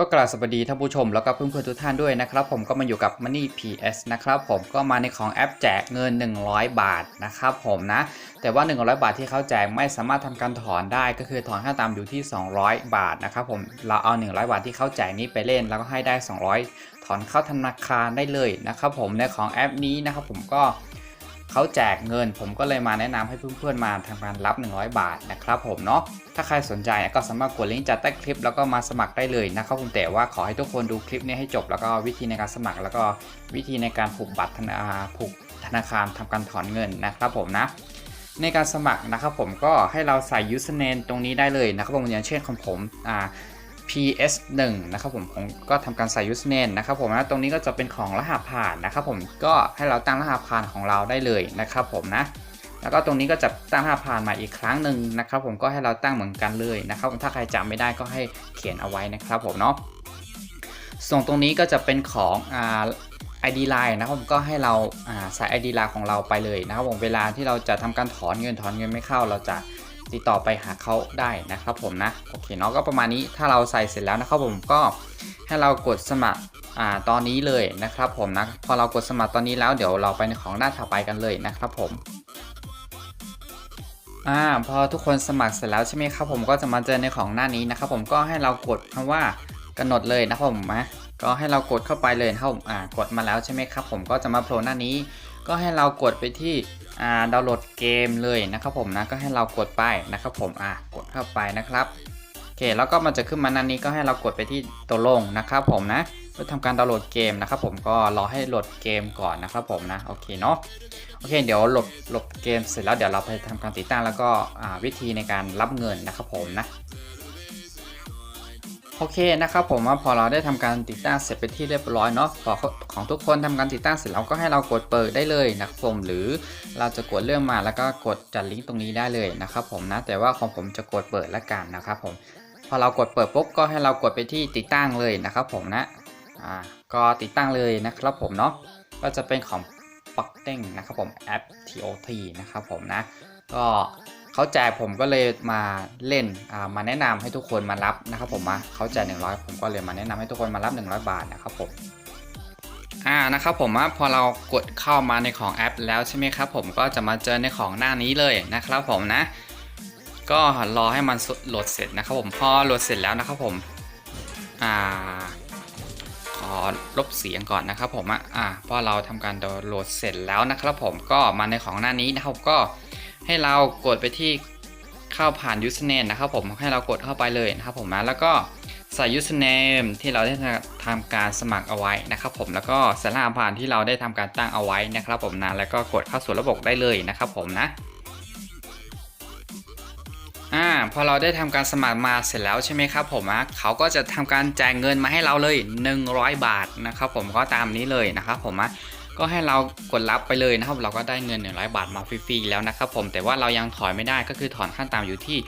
ก็กราบสวัสดีท่านผู้ชมแล้วก็เพื่อนๆทุกท่านด้วยนะครับ ผมก็มาอยู่กับ Money PS นะครับผมก็มาในของแอปแจกเงิน 100 บาทนะครับผมนะ แต่ว่า 100 บาทที่เขาแจกไม่สามารถทำการถอนได้ก็คือถอนค่าตามอยู่ที่ 200 บาทนะครับผมเราเอา 100 บาทที่เขาแจกนี้ไปเล่น แล้วก็ให้ได้ 200 ถอนเข้าธนาคารได้เลยนะครับผมในของแอปนี้นะครับผมก็ เขาแจกเงิน ผมก็เลยมาแนะนำให้เพื่อนๆมาทำการรับ 100 บาทนะครับผมเนาะถ้าใครสนใจก็สามารถกดลิงก์จากใต้คลิปแล้วก็มาสมัครได้เลยนะครับผมแต่ว่าขอให้ทุกคนดูคลิปนี้ให้จบ แล้วก็วิธีในการสมัคร แล้วก็วิธีในการผูกบัตรธนาผูกธนาคารทำการถอนเงินนะครับผมนะในการสมัครนะครับผมก็ให้เราใส่ username ตรงนี้ได้เลยนะครับผมอย่างเช่นของผมอ่า ps1 นะครับผมผมก็ทำการใส่ username นะครับผมนะตรงนี้ก็จะเป็นของรหัสผ่านนะครับผมก็ให้เราตั้งรหัสผ่านของเราได้เลยนะครับผมนะแล้วก็ตรงนี้ก็จะตั้งค่าผ่านมาอีกครั้งหนึ่งนะครับผมก็ให้เราตั้งเหมือนกันเลยนะครับถ้าใครจำไม่ได้ก็ให้เขียนเอาไว้นะครับผมเนาะส่วนตรงนี้ก็จะเป็นของอ่า ID Line นะครับผมก็ให้เราอ่าใส่ ID Line ของเราไปเลยนะครับผมเวลาที่เราจะทำการถอนเงินถอนเงินไม่เข้าเราจะ ติดต่อไปหาเขาได้นะครับผมนะโอเคเนาะก็ประมาณนี้ถ้าเราใส่เสร็จแล้วนะครับผมก็ให้เรากดสมัครอ่าตอนนี้เลยนะครับผมนะพอเรากดสมัครตอนนี้แล้วเดี๋ยวเราไปในของหน้าถัดไปกันเลยนะครับผมอ่าพอทุกคนสมัครเสร็จแล้วใช่ไหมครับผมก็จะมาเจอในของหน้านี้นะครับผมก็ให้เรากดคำว่ากำหนดเลยนะครับผมนะก็ให้เรากดเข้าไปเลยนะครับผมอ่ากดมาแล้วใช่ไหมครับผมก็จะมาโผล่หน้านี้ ก็ให้เรากดไปที่อ่าดาวน์โหลดเกมเลยนะครับผมนะก็ให้เรากดไปนะครับผมอ่ากดเข้าไปนะครับโอเคแล้วก็มันจะขึ้นมาหน้านี้ก็ให้เรากดไปที่ตัวลงนะครับผมนะเพื่อทำการดาวน์โหลดเกมนะครับผมก็รอให้โหลดเกมก่อนนะครับผมนะโอเคเนาะโอเคเดี๋ยวหลบหลบเกมเสร็จแล้วเดี๋ยวเราไปทำการติดตั้งแล้วก็วิธีในการรับเงินนะครับผมนะ โอเคนะครับผมพอเราได้ทำการติดตั้งเสร็จไปที่เรียบร้อยเนาะพอของทุกคนทำการติดตั้งเสร็จแล้วก็ให้เรากดเปิดได้เลยนะครับผมหรือเราจะกดเรื่องมาแล้วก็กดจัดลิงก์ตรงนี้ได้เลยนะครับผมนะแต่ว่าของผมจะกดเปิดละกันนะครับผมพอเรากดเปิดปุ๊บก็ให้เรากดไปที่ติดตั้งเลยนะครับผมนะอ่าก็ติดตั้งเลยนะครับผมเนาะก็จะเป็นของปักเต้งนะครับผมแอป TOT นะครับผมนะก็ เขาแจกผมก็เลยมาเล่นอ่ามาแนะนำให้ทุกคนมารับนะครับผมมาเขาแจก100 ผมก็เลยมาแนะนำให้ทุกคนมารับ 100 บาทนะครับผมอ่านะครับผมว่าพอเรากดเข้ามาในของแอป แล้วใช่ไหมครับผมก็จะมาเจอในของหน้านี้เลยนะครับผมนะ ก็รอให้มันโหลดเสร็จนะครับผมพอโหลดเสร็จแล้วนะครับผมอ่าขอลบเสียงก่อนนะครับผมอะอ่าพอเราทำการดาวน์โหลดเสร็จแล้วนะครับผมก็มาในของหน้านี้นะครับก็ ให้เรากดไปที่เข้าผ่าน username นะครับผมให้เรากดเข้าไปเลยนะครับผมนะแล้วก็ใส่ username ที่เราได้ทำการสมัครเอาไว้นะครับผมแล้วก็ใส่รหัสผ่านที่เราได้ทำการตั้งเอาไว้นะครับผมนะแล้วก็กดเข้าสู่ระบบได้เลยนะครับผมนะอ่าพอเราได้ทำการสมัครมาเสร็จแล้วใช่ไหมครับผมอะเขาก็จะทำการแจกเงินมาให้เราเลย 100 บาทนะครับผมก็ตามนี้เลยนะครับผมอะ ก็ให้เรากดรับไปเลยนะครับ เราก็ได้เงิน 100 บาทมาฟรีๆแล้วนะครับผมแต่ว่าเรายังถอนไม่ได้ก็คือถอนขั้นต่ำอยู่ที่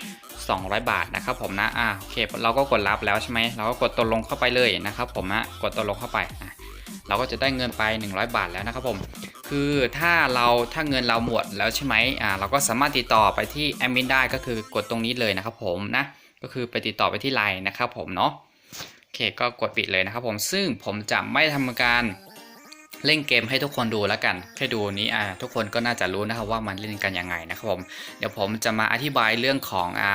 200 บาทนะครับผมนะอ่าโอเค เราก็กดรับแล้วใช่ไหมเราก็กดตัวลงเข้าไปเลยนะครับผมอะกดตัวลงเข้าไปอะเราก็จะได้เงินไป 100 บาทแล้วนะครับผม คือถ้าเราถ้าเงินเราหมดแล้วใช่ไหมอ่าเราก็สามารถติดต่อไปที่แอดมินได้ก็คือกดตรงนี้เลยนะครับผมนะก็คือไปติดต่อไปที่ไลน์นะครับผมเนาะโอเคก็กดปิดเลยนะครับผมซึ่งผมจะไม่ทำการ เล่นเกมให้ทุกคนดูแล้วกัน แค่ดูนี้อ่าทุกคนก็น่าจะรู้นะครับว่ามันเล่นกันยังไงนะครับผม เดี๋ยวผมจะมาอธิบายเรื่องของอ่า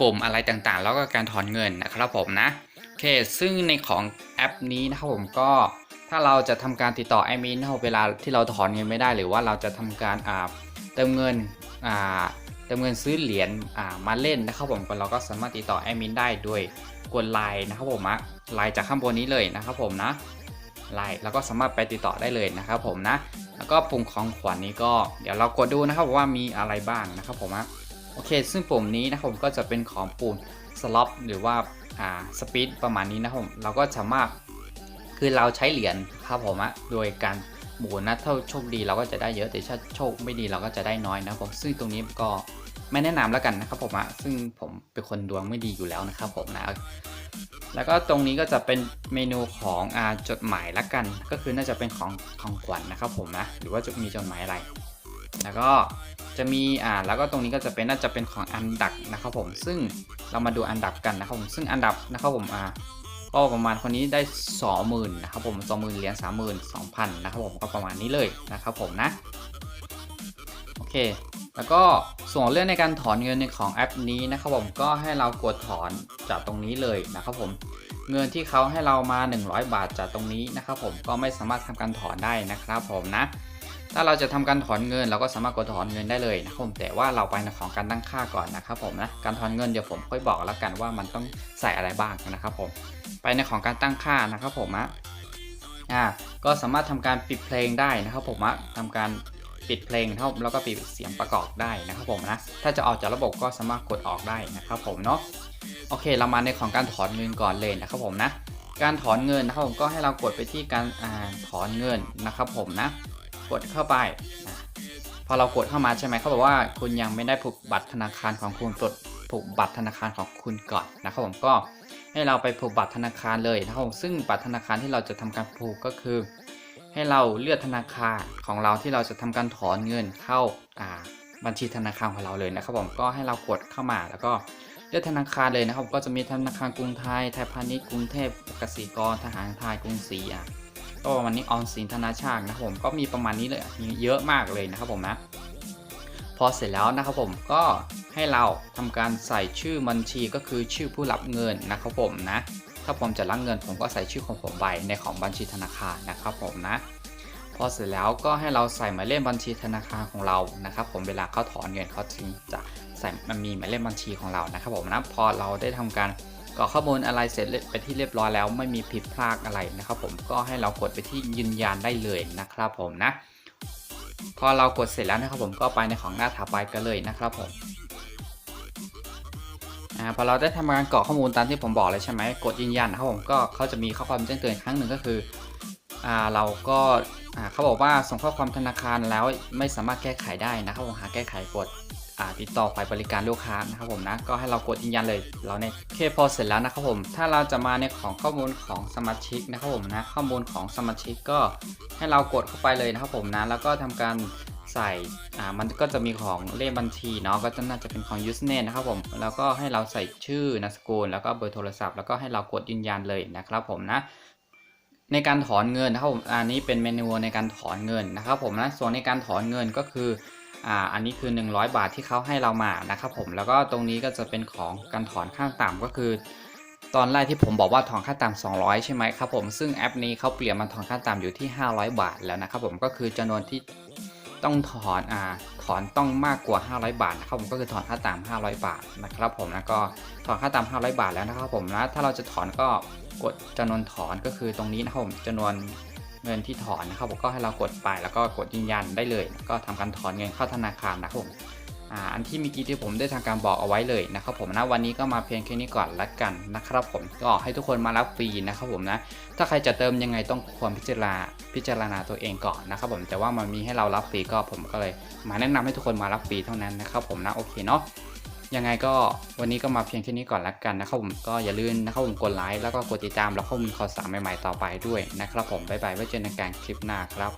ปุ่มอะไรต่างๆ แล้วก็การถอนเงินนะครับผมนะ โอเค ซึ่งในของแอปนี้นะครับผมก็ถ้าเราจะทำการติดต่อแอดมินเวลาที่เราถอนเงินไม่ได้ หรือว่าเราจะทำการอ่าเติมเงินอ่าเติมเงินซื้อเหรียญอ่ามาเล่นนะครับผมเราก็สามารถติดต่อแอดมินได้ด้วยกดไลน์นะครับผมอะไลน์จากข้างบนนี้เลยนะครับผมนะ ไลน์แล้วก็สามารถไปติดต่อได้เลยนะครับผมนะ แล้วก็ปุ่มของขวัญนนี้ก็เดี๋ยวเรากดดูนะครับว่ามีอะไรบ้างนะครับผมอะโอเค ซึ่งปุ่มนี้นะครับผมก็จะเป็นของปุ่มสล็อปหรือว่าอ่าสปีดประมาณนี้นะครับผมเราก็สามารถคือเราใช้เหรียญครับผมอะโดยการหมุนนะถ้าโชคดีเราก็จะได้เยอะแต่ถ้าโชคไม่ดีเราก็จะได้น้อยนะผมซึ่งตรงนี้ก็ไม่แนะนำแล้วกันนะครับผมอะซึ่งผมเป็นคนดวงไม่ดีอยู่แล้วนะครับผมนะ แล้วก็ตรงนี้ก็จะเป็นเมนูของอจดหมายละกัน ก็คือน่าจะเป็นของของขวัญนนะครับผมนะ หรือว่าจะมีจดหมายอะไร แล้วก็จะมีอ่าแล้วก็ตรงนี้ก็จะเป็นน่าจะเป็นของอันดับนะครับผม ซึ่งเรามาดูอันดับกันนะครับผม ซึ่งอันดับนะครับผมอ่าก็ประมาณคนนี้ได้ 20,000นะครับผม20,000เหรียญ32,000นะครับผมก็ประมาณนี้เลยนะครับผมนะ โอเค แล้วก็ส่วนเรื่องในการถอนเงินในของแอปนี้นะครับผมก็ให้เรากดถอนจากตรงนี้เลยนะครับผมเงินที่เขาให้เรามา 100 บาทจากตรงนี้นะครับผมก็ไม่สามารถทำการถอนได้นะครับผมนะ ถ้าเราจะทำการถอนเงินเราก็สามารถกดถอนเงินได้เลยนะครับผมแต่ว่าเราไปในของการตั้งค่าก่อนนะครับผมนะการถอนเงินเดี๋ยวผมค่อยบอกแล้วกันว่ามันต้องใส่อะไรบ้างนะครับผมไปในของการตั้งค่านะครับผมนะอ่าก็สามารถทำการปิดเพลงได้นะครับผมนะทำการ ปิดเพลงเท่าแล้วก็ปิดเสียงประกอบได้นะครับผมนะถ้าจะออกจากระบบก็สามารถกดออกได้นะครับผมเนาะโอเคเรามาในของการถอนเงินก่อนเลยนะครับผมนะการถอนเงินนะครับผมก็ให้เรากดไปที่การอ่าถอนเงินนะครับผมนะ กดเข้าไปนะพอเรากดเข้ามาใช่ไหมเขาบอกว่าคุณยังไม่ได้ผูกบัตรธนาคารของคุณกดผูกบัตรธนาคารของคุณก่อนนะครับผมก็ให้เราไปผูกบัตรธนาคารเลยนะครับผมซึ่งบัตรธนาคารที่เราจะทำการผูกก็คือ ให้เราเลือกธนาคารของเราที่เราจะทำการถอนเงินเข้าอ่าบัญชีธนาคารของเราเลยนะครับผมก็ให้เรากดเข้ามาแล้วก็เลือกธนาคารเลยนะครับก็จะมีธนาคารกรุงไทยไทยพาณิชย์กรุงเทพกสิกรทหารไทยกรุงศรีอะก็วันนี้ออมสินธนาชาตินะครับผมก็มีประมาณนี้เลยมีเยอะมากเลยนะครับผมนะพอเสร็จแล้วนะครับผมก็ให้เราทำการใส่ชื่อบัญชีก็คือชื่อผู้รับเงินนะครับผมนะ ถ้าผมจะรับเงินผมก็ใส่ชื่อของผมไปในของบัญชีธนาคารนะครับผมนะพอเสร็จแล้วก็ให้เราใส่หมายเลขบัญชีธนาคารของเรานะครับ ผมเวลาเขาถอนเงินเขาถึงจะใส่มันมีหมายเลขบัญชีของเรานะครับผมนะพอเราได้ทำการกรอกข้อมูลอะไรเสร็จไปที่เรียบร้อยแล้วไม่มีผิดพลาดอะไรนะครับ ผมก็ให้เรากดไปที่ยืนยันได้เลยนะครับผมนะ พอเรากดเสร็จแล้วนะครับผมก็ไปในของหน้าถัดไปกันเลยนะครับผม อ่าพอเราได้ทำการกรอกข้อมูลตามที่ผมบอกเลยใช่ไหมกดยืนยันนะครับผมก็เขาจะมีข้อความแจ้งเตือนครั้งหนึ่งก็คืออ่าเราก็อ่าเขาบอกว่าส่งข้อความธนาคารแล้วไม่สามารถแก้ไขได้นะครับผมหาแก้ไขกดติดต่อฝ่ายบริการลูกค้านะครับผมนะก็ให้เรากดยืนยันเลยเราในโอเคพอเสร็จแล้วนะครับผม ถ้าเราจะมาในของข้อมูลของสมาชิกนะครับผมนะข้อมูลของสมาชิกก็ให้เรากดเข้าไปเลยนะครับผมนะแล้วก็ทำการ ใส่อ่ามันก็จะมีของเลขบัญชีเนาะก็จะน่าจะเป็นของ username นะครับผมแล้วก็ให้เราใส่ชื่อนามสกุลแล้วก็เบอร์โทรศัพท์แล้วก็ให้เรากดยืนยันเลยนะครับผมนะในการถอนเงินนะครับผมอันนี้เป็นเมนูในการถอนเงินนะครับผมนะส่วนในการถอนเงินก็คืออ่าอันนี้คือ 100 บาทที่เขาให้เรามานะครับผมแล้วก็ตรงนี้ก็จะเป็นของการถอนขั้นต่ำก็คือ ตอนแรกที่ผมบอกว่าถอนขั้นต่ำ200 ใช่ไหมครับผมซึ่งแอปนี้เขาเปลี่ยนมาถอนขั้นต่ำอยู่ที่ 500 บาทแล้วนะครับผมก็คือจำนวนที่ ต้องถอนอ่าถอนต้องมากกว่า 500 บาทนะครับผมก็คือถอนค่าต่ำ500 บาทนะครับผมนะก็ถอนค่าต่ำ500 บาทแล้วนะครับผมนะถ้าเราจะถอนก็กดจำนวนถอนก็คือตรงนี้นะครับผมจำนวนเงินที่ถอนนะครับผมก็ให้เรากดไปแล้วก็กดยืนยันได้เลย ก็ทำการถอนเงินเข้าธนาคารนะครับผม อันที่มีกี้ที่ผมได้ทำการบอกเอาไว้เลยนะครับผมนะวันนี้ก็มาเพียงแค่นี้ก่อนละกันนะครับผมก็ให้ทุกคนมารับฟรีนะครับผมนะถ้าใครจะเติมยังไงต้องควรพิจารณาพิจารณาตัวเองก่อนนะครับผมแต่ว่ามันมีให้เรารับฟรีก็ผมก็เลย มาแนะนำให้ทุกคนมารับฟรีเท่านั้นนะครับผมนะโอเคเนาะยังไงก็วันนี้ก็มาเพียงแค่นี้ก่อนละกันนะครับผมก็อย่าลืมนะครับผมกดไลค์แล้วก็กดติดตามแล้วข้อมูลข่าวสารใหม่ๆต่อไปด้วยนะครับผมบ๊ายบายไว้เจอกันคลิปหน้าครับ